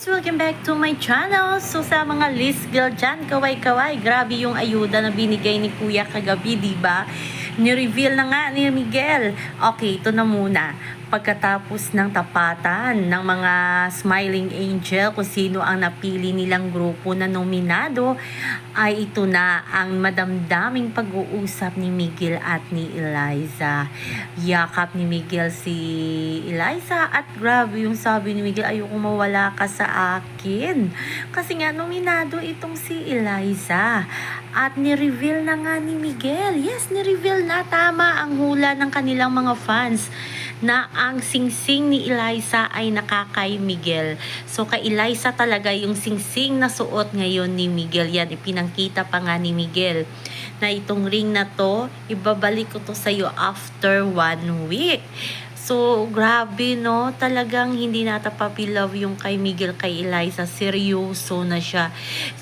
So, welcome back to my channel. So, sa mga list girl dyan, kaway-kaway, grabe yung ayuda na binigay ni Kuya kagabi, ba? Ni-reveal na nga ni Miguel. Okay, ito na muna. Pagkatapos ng tapatan ng mga smiling angel kung sino ang napili nilang grupo na nominado, ay ito na ang madamdaming pag-uusap ni Miguel at ni Eliza. Yakap ni Miguel si Eliza at grabe yung sabi ni Miguel, ayoko mawala ka sa akin. Kasi nga nominado itong si Eliza. At ni-reveal na nga ni Miguel. Yes, ni-reveal na tama ang hula ng kanilang mga fans na ang singsing ni Eliza ay nakakay Miguel. So kay Eliza talaga yung singsing na suot ngayon ni Miguel. Yan, ipinangkita pa nga ni Miguel na itong ring na to, ibabalik ko to sa'yo after one week. So, grabe no, talagang hindi nata love yung kay Miguel, kay Eliza, seryoso na siya.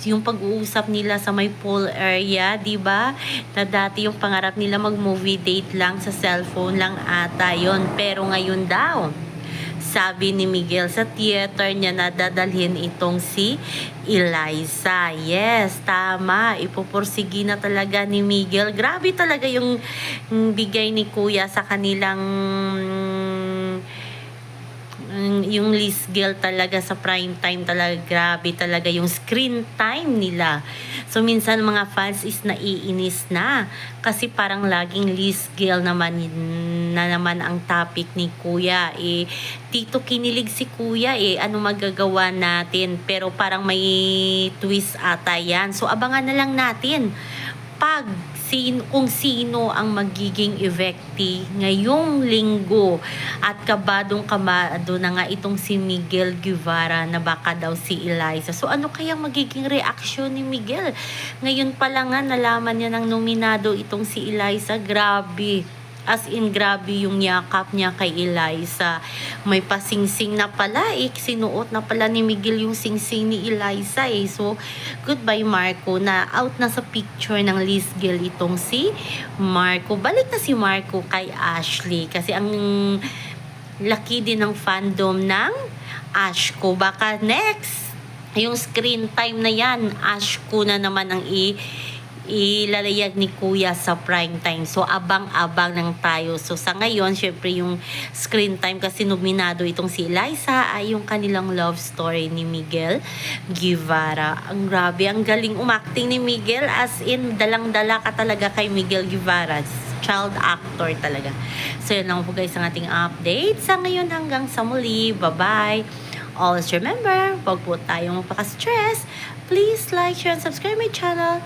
Yung pag-uusap nila sa may pool area, di ba? Na dati yung pangarap nila mag-movie date lang sa cellphone lang ata yon Pero ngayon daw, sabi ni Miguel sa theater niya na dadalhin itong si Eliza. Yes, tama. Ipupursigi na talaga ni Miguel. Grabe talaga yung mm, bigay ni Kuya sa kanilang mm, yung Liz Girl talaga sa prime time talaga grabe talaga yung screen time nila so minsan mga fans is naiinis na kasi parang laging Liz Girl naman na naman ang topic ni Kuya eh tito kinilig si Kuya eh ano magagawa natin pero parang may twist ata yan so abangan na lang natin pag sin kung sino ang magiging evictee ngayong linggo at kabadong kabado na nga itong si Miguel Guevara na baka daw si Eliza. So ano kaya magiging reaksyon ni Miguel? Ngayon pa lang nga nalaman niya ng nominado itong si Eliza. Grabe. As in, grabe yung yakap niya kay Eliza. May pasingsing na pala eh. Sinuot na pala ni Miguel yung singsing ni Eliza eh. So, goodbye Marco na out na sa picture ng Liz Gil itong si Marco. Balik na si Marco kay Ashley. Kasi ang laki din ng fandom ng Ashko. Baka next, yung screen time na yan, Ashko na naman ang i ilalayag ni Kuya sa prime time. So, abang-abang ng tayo. So, sa ngayon, syempre yung screen time kasi nominado itong si Eliza ay yung kanilang love story ni Miguel Guevara. Ang grabe, ang galing umakting ni Miguel as in dalang-dala ka talaga kay Miguel Guevara child actor talaga. So, yun lang po guys ang ating update. Sa ngayon hanggang sa muli. Bye-bye. Always remember, wag po tayong magpaka-stress. Please like, share, and subscribe my channel.